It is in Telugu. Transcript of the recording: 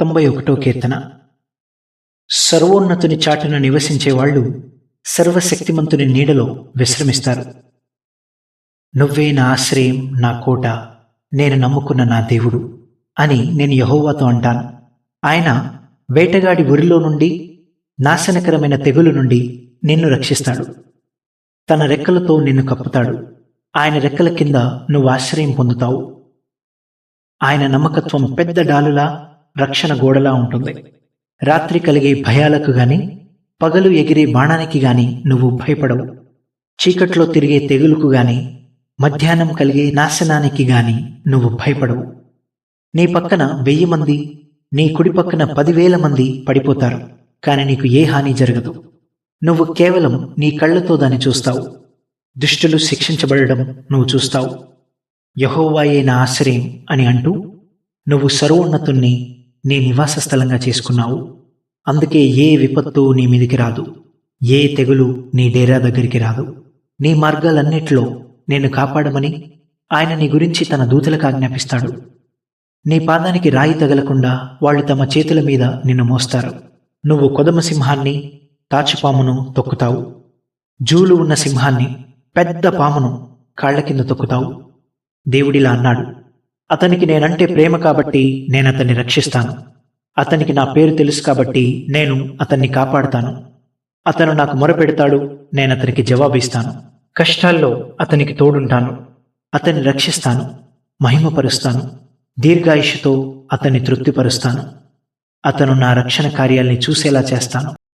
తొంభై ఒకటో కీర్తన. సర్వోన్నతుని చాటున నివసించే వాళ్ళు సర్వశక్తిమంతుని నీడలో విశ్రమిస్తారు. నువ్వే నా ఆశ్రయం నా కోట నేను నమ్ముకున్న నా దేవుడు అని నేను యహోవాతో అంటాను. ఆయన వేటగాడి ఉరిలో నుండి నాశనకరమైన తెగులు నుండి నిన్ను రక్షిస్తాడు. తన రెక్కలతో నిన్ను కప్పుతాడు. ఆయన రెక్కల కింద నువ్వు ఆశ్రయం పొందుతావు. ఆయన నమ్మకత్వం పెద్ద డాలులా రక్షణ గోడలా ఉంటుంది. రాత్రి కలిగే భయాలకు గాని పగలు ఎగిరే బాణానికి గాని నువ్వు భయపడవు. చీకట్లో తిరిగే తెగులుకు గాని మధ్యాహ్నం కలిగే నాశనానికి గాని నువ్వు భయపడవు. నీ పక్కన వెయ్యి మంది నీ కుడి పక్కన పదివేల మంది పడిపోతారు. కాని నీకు ఏ హాని జరగదు. నువ్వు కేవలం నీ కళ్ళతో దాన్ని చూస్తావు. దుష్టులు శిక్షించబడడం నువ్వు చూస్తావు. యహోవాయే నా ఆశ్రయం అని అంటూ నువ్వు సర్వోన్నతుణ్ణి నీ నివాస స్థలంగా చేసుకున్నావు. అందుకే ఏ విపత్తు నీ మీదికి రాదు. ఏ తెగులు నీ డేరా దగ్గరికి రాదు. నీ మార్గాలన్నిట్లో నేను కాపాడమని ఆయన నీ గురించి తన దూతలకు ఆజ్ఞాపిస్తాడు. నీ పాదానికి రాయి తగలకుండా వాళ్ళు తమ చేతుల మీద నిన్ను మోస్తారు. నువ్వు కొదమ సింహాన్ని తాచుపామును తొక్కుతావు. జూలు ఉన్న సింహాన్ని పెద్ద పామును కాళ్ళ కింద తొక్కుతావు. దేవుడిలా అన్నాడు. అతనికి నేనంటే ప్రేమ కాబట్టి నేను అతన్ని రక్షిస్తాను. అతనికి నా పేరు తెలుసు కాబట్టి నేను అతన్ని కాపాడుతాను. అతను నాకు మొరపెడతాడు నేను అతనికి జవాబిస్తాను. కష్టాల్లో అతనికి తోడుంటాను. అతన్ని రక్షిస్తాను మహిమపరుస్తాను. దీర్ఘాయుషుతో అతన్ని తృప్తిపరుస్తాను. అతను నా రక్షణ కార్యాల్ని చూసేలా చేస్తాను.